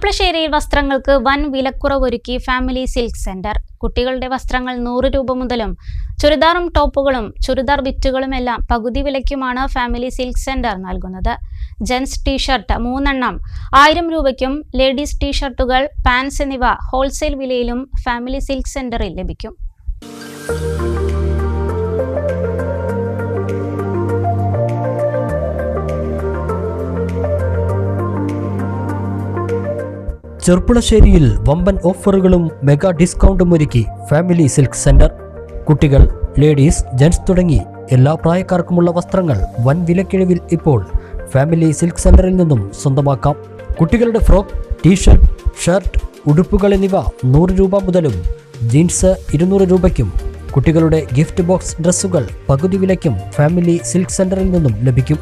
ചെർപ്പളശ്ശേരിയിൽ വസ്ത്രങ്ങൾക്ക് വൻ വിലക്കുറവൊരുക്കി family silk centre. കുട്ടികളുടെ വസ്ത്രങ്ങൾ നൂറ് രൂപ മുതലും ചുരിദാറും ടോപ്പുകളും ചുരിദാർ ബിറ്റുകളുമെല്ലാം പകുതി വിലയ്ക്കുമാണ് ഫാമിലി സിൽക്ക് സെന്റർ നൽകുന്നത്. ജെൻസ് ടീഷർട്ട് മൂന്നെണ്ണം. ആയിരം രൂപയ്ക്കും ലേഡീസ് ടീഷർട്ടുകൾ പാൻസ് എന്നിവ ഹോൾസെയിൽ വിലയിലും ഫാമിലി സിൽക്ക് സെന്ററിൽ ലഭിക്കും. ചെർപ്പുളശ്ശേരിയിൽ വമ്പൻ ഓഫറുകളും മെഗാ ഡിസ്കൗണ്ടും ഒരുക്കി ഫാമിലി സിൽക്ക് സെന്റർ. കുട്ടികൾ ലേഡീസ് ജെൻസ് തുടങ്ങി എല്ലാ പ്രായക്കാർക്കുമുള്ള വസ്ത്രങ്ങൾ വൻ വിലക്കിഴിവിൽ ഇപ്പോൾ ഫാമിലി സിൽക്ക് സെന്ററിൽ നിന്നും സ്വന്തമാക്കാം. കുട്ടികളുടെ ഫ്രോക്ക് ടീഷർട്ട് ഷർട്ട് ഉടുപ്പുകൾ എന്നിവ നൂറ് രൂപ മുതലും ജീൻസ് ഇരുന്നൂറ് രൂപയ്ക്കും കുട്ടികളുടെ ഗിഫ്റ്റ് ബോക്സ് ഡ്രസ്സുകൾ പകുതി വിലയ്ക്കും ഫാമിലി സിൽക്ക് സെന്ററിൽ നിന്നും ലഭിക്കും.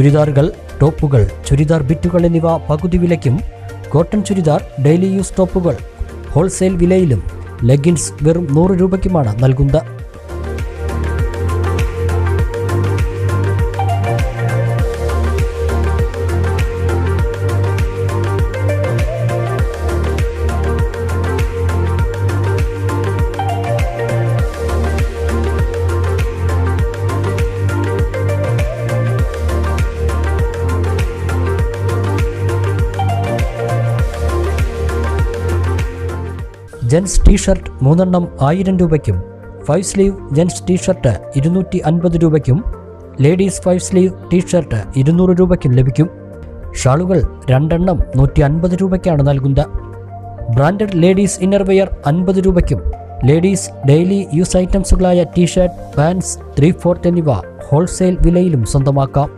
ചുരിദാറുകൾ ടോപ്പുകൾ ചുരിദാർ ബിറ്റുകൾ എന്നിവ പകുതി വിലയ്ക്കും കോട്ടൺ ചുരിദാർ ഡെയിലി യൂസ് ടോപ്പുകൾ ഹോൾസെയിൽ വിലയിലും ലെഗിൻസ് വെറും നൂറ് രൂപയ്ക്കുമാണ് നൽകുന്നത്. ജെൻസ് ടീഷർട്ട് മൂന്നെണ്ണം ആയിരം രൂപയ്ക്കും ഫൈവ് സ്ലീവ് ജെൻസ് ടീഷർട്ട് ഇരുന്നൂറ്റി അൻപത് രൂപയ്ക്കും ലേഡീസ് ഫൈവ് സ്ലീവ് ടീഷർട്ട് ഇരുന്നൂറ് രൂപയ്ക്കും ലഭിക്കും. ഷാളുകൾ രണ്ടെണ്ണം നൂറ്റി അൻപത് രൂപയ്ക്കാണ് നൽകുന്നത്. ബ്രാൻഡഡ് ലേഡീസ് ഇന്നർവെയർ അൻപത് രൂപയ്ക്കും ladies daily use ഐറ്റംസുകളായ T shirt pants three fourth എന്നിവ ഹോൾസെയിൽ വിലയിലും സ്വന്തമാക്കാം.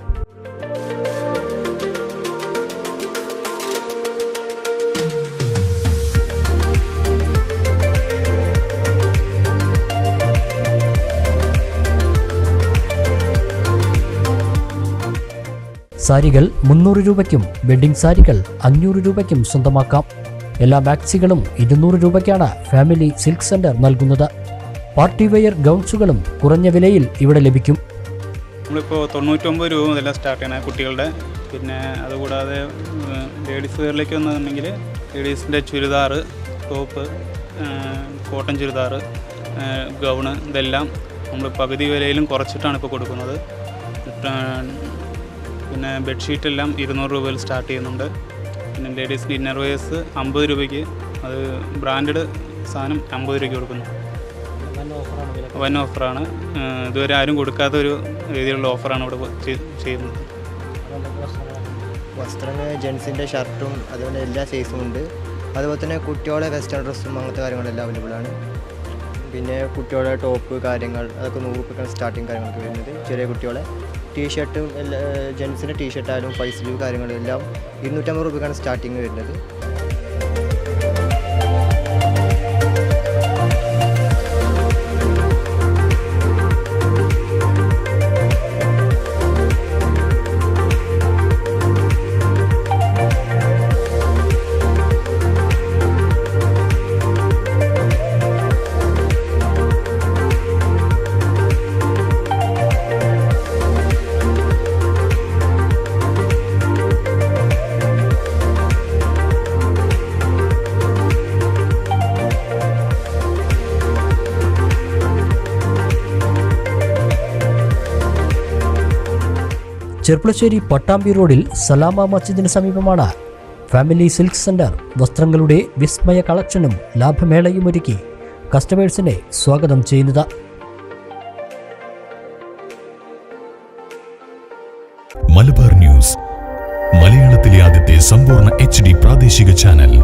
സാരികൾ മുന്നൂറ് രൂപയ്ക്കും വെഡിംഗ് സാരികൾ അഞ്ഞൂറ് രൂപയ്ക്കും സ്വന്തമാക്കാം. എല്ലാ മാക്സികളും ഇരുന്നൂറ് രൂപയ്ക്കാണ് ഫാമിലി സിൽക്ക് സെന്റർ നൽകുന്നത്. പാർട്ടി വെയർ ഗൗൺസുകളും കുറഞ്ഞ വിലയിൽ ഇവിടെ ലഭിക്കും. നമ്മളിപ്പോൾ തൊണ്ണൂറ്റൊമ്പത് രൂപ മുതലാണ് സ്റ്റാർട്ട് ചെയ്യണത് കുട്ടികളുടെ. പിന്നെ അതുകൂടാതെ ലേഡീസ് വെയറിലേക്ക് വന്നിട്ടുണ്ടെങ്കിൽ ലേഡീസിന്റെ churidar top cotton churidar gown ഇതെല്ലാം നമ്മൾ പകുതി വിലയിലും കുറച്ചിട്ടാണ് ഇപ്പോൾ കൊടുക്കുന്നത്. പിന്നെ ബെഡ്ഷീറ്റെല്ലാം ഇരുന്നൂറ് രൂപയിൽ സ്റ്റാർട്ട് ചെയ്യുന്നുണ്ട്. പിന്നെ ലേഡീസ് ഡിന്നർ വെയർസ് അമ്പത് രൂപയ്ക്ക്. അത് ബ്രാൻഡഡ് സാധനം അമ്പത് രൂപയ്ക്ക് കൊടുക്കുന്നു. വൻ ഓഫറാണ്. ഇതുവരെ ആരും കൊടുക്കാത്ത ഒരു രീതിയിലുള്ള ഓഫറാണ് ഇവിടെ ചെയ്യുന്നത്. വസ്ത്രങ്ങൾ ജെൻസിന്റെ ഷർട്ടും അതുപോലെ എല്ലാ സൈസും ഉണ്ട്. അതുപോലെ തന്നെ കുട്ടികളുടെ വെസ്റ്റേൺ ഡ്രസ്സും അങ്ങനത്തെ കാര്യങ്ങളെല്ലാം അവൈലബിൾ ആണ് പിന്നെ കുട്ടികളുടെ ടോപ്പ് കാര്യങ്ങൾ അതൊക്കെ നൂറ് സ്റ്റാർട്ടിങ് കാര്യങ്ങളൊക്കെ വരുന്നത്. ചെറിയ കുട്ടികളെ ടീഷർട്ടും എല്ലാ ജെൻസിന്റെ ടീഷർട്ടായാലും ഫൈവ് സ്ലീവ് കാര്യങ്ങളും എല്ലാം ഇരുന്നൂറ്റമ്പത് രൂപയ്ക്കാണ് സ്റ്റാർട്ടിങ് വരുന്നത്. ചെർപ്പളശ്ശേരി പട്ടാമ്പി റോഡിൽ സലാമ മസ്ജിദിന് സമീപമാണ്. ഫാമിലി സിൽക്ക് സെന്റർ വസ്ത്രങ്ങളുടെ വിസ്മയ കളക്ഷനും ലാഭമേളയും ഒരുക്കി കസ്റ്റമേഴ്സിനെ സ്വാഗതം ചെയ്യുന്നത്. മലബാർ ന്യൂസ് മലയാളത്തിലെ ആദ്യത്തെ സമ്പൂർണ എച്ച് പ്രാദേശിക ചാനൽ.